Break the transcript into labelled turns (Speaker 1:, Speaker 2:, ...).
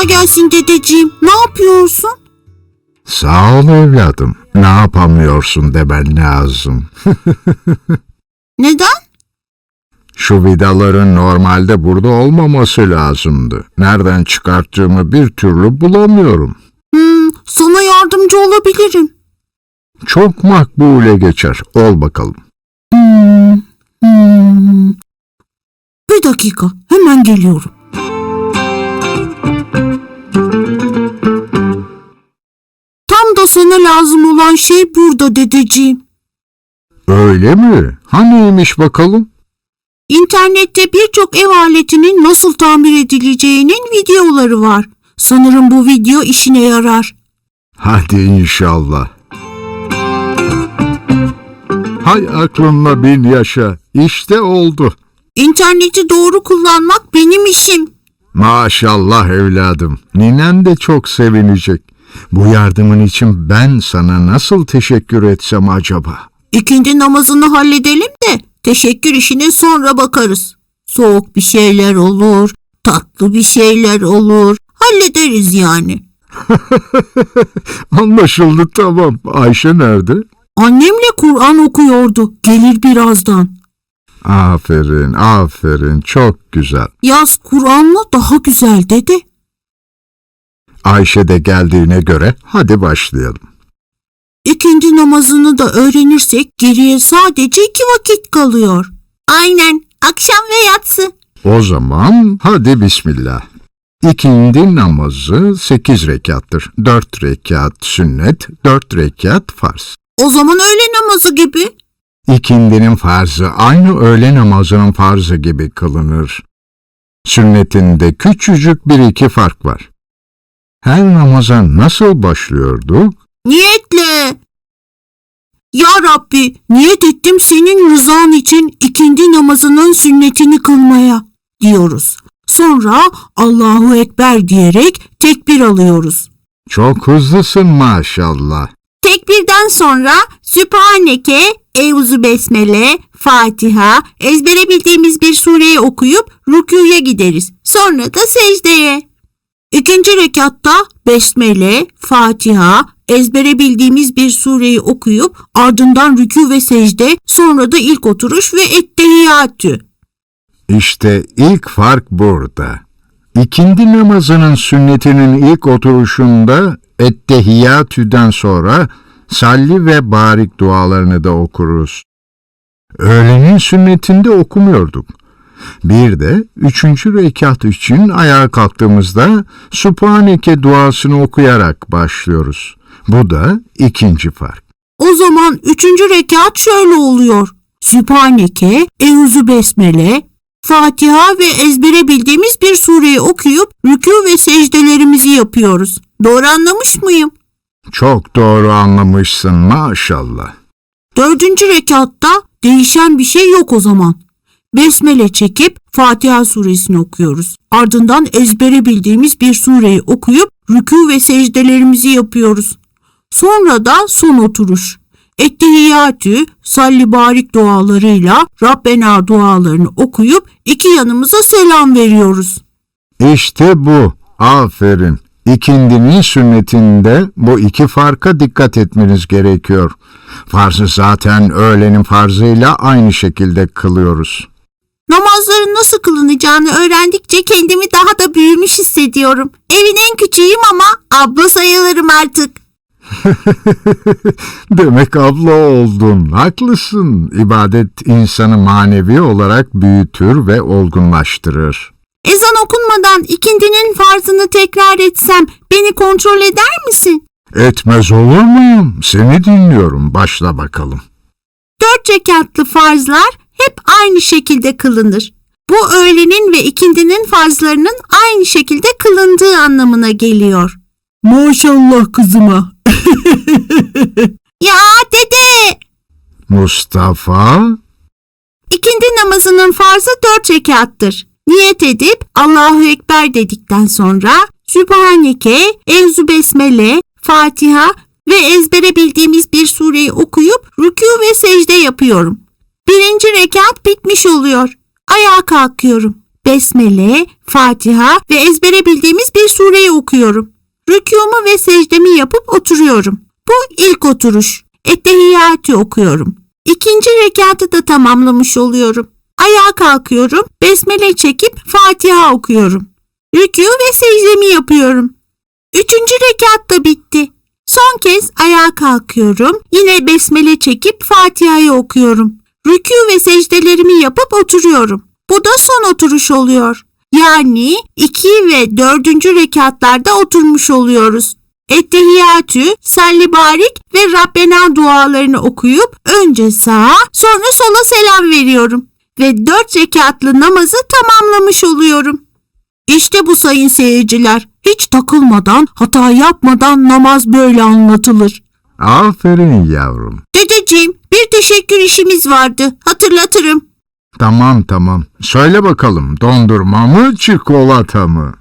Speaker 1: Kolay gelsin dedeciğim. Ne yapıyorsun?
Speaker 2: Sağ ol evladım. Ne yapamıyorsun demen lazım.
Speaker 1: Neden?
Speaker 2: Şu vidaların normalde burada olmaması lazımdı. Nereden çıkarttığımı bir türlü bulamıyorum.
Speaker 1: Hmm, sana yardımcı olabilirim.
Speaker 2: Çok makbule geçer. Ol bakalım.
Speaker 1: Hmm, hmm. Bir dakika, hemen geliyorum. Şey burada dedeciğim.
Speaker 2: Öyle mi? Haniymiş bakalım?
Speaker 1: İnternette birçok ev aletinin nasıl tamir edileceğinin videoları var. Sanırım bu video işine yarar.
Speaker 2: Hadi inşallah. Hay aklınla bin yaşa. İşte oldu.
Speaker 1: İnterneti doğru kullanmak benim işim.
Speaker 2: Maşallah evladım. Ninen de çok sevinecek. Bu yardımın için ben sana nasıl teşekkür etsem acaba?
Speaker 1: İkindi namazını halledelim de teşekkür işine sonra bakarız. Soğuk bir şeyler olur, tatlı bir şeyler olur. Hallederiz yani.
Speaker 2: Anlaşıldı tamam. Ayşe nerede?
Speaker 1: Annemle Kur'an okuyordu. Gelir birazdan.
Speaker 2: Aferin, aferin. Çok güzel.
Speaker 1: Yaz Kur'an'la daha güzel dedi.
Speaker 2: Ayşe de geldiğine göre hadi başlayalım.
Speaker 1: İkindi namazını da öğrenirsek geriye sadece iki vakit kalıyor. Aynen. Akşam ve yatsı.
Speaker 2: O zaman hadi bismillah. İkindi namazı 8 rekattır. 4 rekat sünnet, 4 rekat farz.
Speaker 1: O zaman öğle namazı gibi.
Speaker 2: İkindinin farzı aynı öğle namazının farzı gibi kılınır. Sünnetinde küçücük bir iki fark var. Her namaza nasıl başlıyorduk?
Speaker 1: Niyetle. Ya Rabbi, niyet ettim senin rızan için ikindi namazının sünnetini kılmaya diyoruz. Sonra Allahu Ekber diyerek tekbir alıyoruz.
Speaker 2: Çok hızlısın maşallah.
Speaker 1: Tekbirden sonra Sübhaneke, Euzu Besmele, Fatiha, ezbere bildiğimiz bir sureyi okuyup rükûya gideriz. Sonra da secdeye. İkinci rekatta Besmele, Fatiha, ezbere bildiğimiz bir sureyi okuyup ardından rükû ve secde, sonra da ilk oturuş ve ettehiyyatü.
Speaker 2: İşte ilk fark burada. İkindi namazının sünnetinin ilk oturuşunda ettehiyyatüden sonra salli ve barik dualarını da okuruz. Öğlenin sünnetinde okumuyorduk. Bir de üçüncü rekat için ayağa kalktığımızda Subhaneke duasını okuyarak başlıyoruz. Bu da ikinci fark.
Speaker 1: O zaman üçüncü rekat şöyle oluyor. Sübhaneke, Euzu Besmele, Fatiha ve ezbere bildiğimiz bir sureyi okuyup rükû ve secdelerimizi yapıyoruz. Doğru anlamış mıyım?
Speaker 2: Çok doğru anlamışsın maşallah.
Speaker 1: Dördüncü rekatta değişen bir şey yok o zaman. Besmele çekip Fatiha suresini okuyoruz. Ardından ezbere bildiğimiz bir sureyi okuyup rükû ve secdelerimizi yapıyoruz. Sonra da son oturuş. Ettehiyyatü, salli barik dualarıyla Rabbena dualarını okuyup iki yanımıza selam veriyoruz.
Speaker 2: İşte bu. Aferin. İkindinin sünnetinde bu iki farka dikkat etmeniz gerekiyor. Farzı zaten öğlenin farzıyla aynı şekilde kılıyoruz.
Speaker 1: Namazların nasıl kılınacağını öğrendikçe kendimi daha da büyümüş hissediyorum. Evin en küçüğüyüm ama abla sayılırım artık.
Speaker 2: Demek abla oldun. Haklısın. İbadet insanı manevi olarak büyütür ve olgunlaştırır.
Speaker 1: Ezan okunmadan ikindinin farzını tekrar etsem beni kontrol eder misin?
Speaker 2: Etmez olur muyum? Seni dinliyorum. Başla bakalım.
Speaker 1: Dört rekatlı farzlar hep aynı şekilde kılınır. Bu öğlenin ve ikindinin farzlarının aynı şekilde kılındığı anlamına geliyor. Maşallah kızıma. ya dede!
Speaker 2: Mustafa,
Speaker 1: İkindi namazının farzı dört rekattır. Niyet edip Allahu Ekber dedikten sonra Sübhaneke, Evzu Besmele, Fatiha ve ezbere bildiğimiz bir sureyi okuyup rükû ve secde yapıyorum. Birinci rekat bitmiş oluyor. Ayağa kalkıyorum. Besmele, Fatiha ve ezbere bildiğimiz bir sureyi okuyorum. Rükûmu ve secdemi yapıp oturuyorum. Bu ilk oturuş. Ettehiyyatı okuyorum. İkinci rekatı da tamamlamış oluyorum. Ayağa kalkıyorum, besmele çekip Fatiha okuyorum. Rükû ve secdemi yapıyorum. Üçüncü rekat da bitti. Son kez ayağa kalkıyorum. Yine besmele çekip Fatiha'yı okuyorum. Rükû ve secdelerimi yapıp oturuyorum. Bu da son oturuş oluyor. Yani iki ve dördüncü rekatlarda oturmuş oluyoruz. Ettehiyyatü, salli barik ve Rabbena dualarını okuyup önce sağa sonra sola selam veriyorum. Ve dört rekatlı namazı tamamlamış oluyorum. İşte bu sayın seyirciler. Hiç takılmadan, hata yapmadan namaz böyle anlatılır.
Speaker 2: Aferin yavrum.
Speaker 1: Dedeciğim, bir teşekkür işimiz vardı. Hatırlatırım.
Speaker 2: Tamam tamam. Söyle bakalım dondurma mı çikolata mı?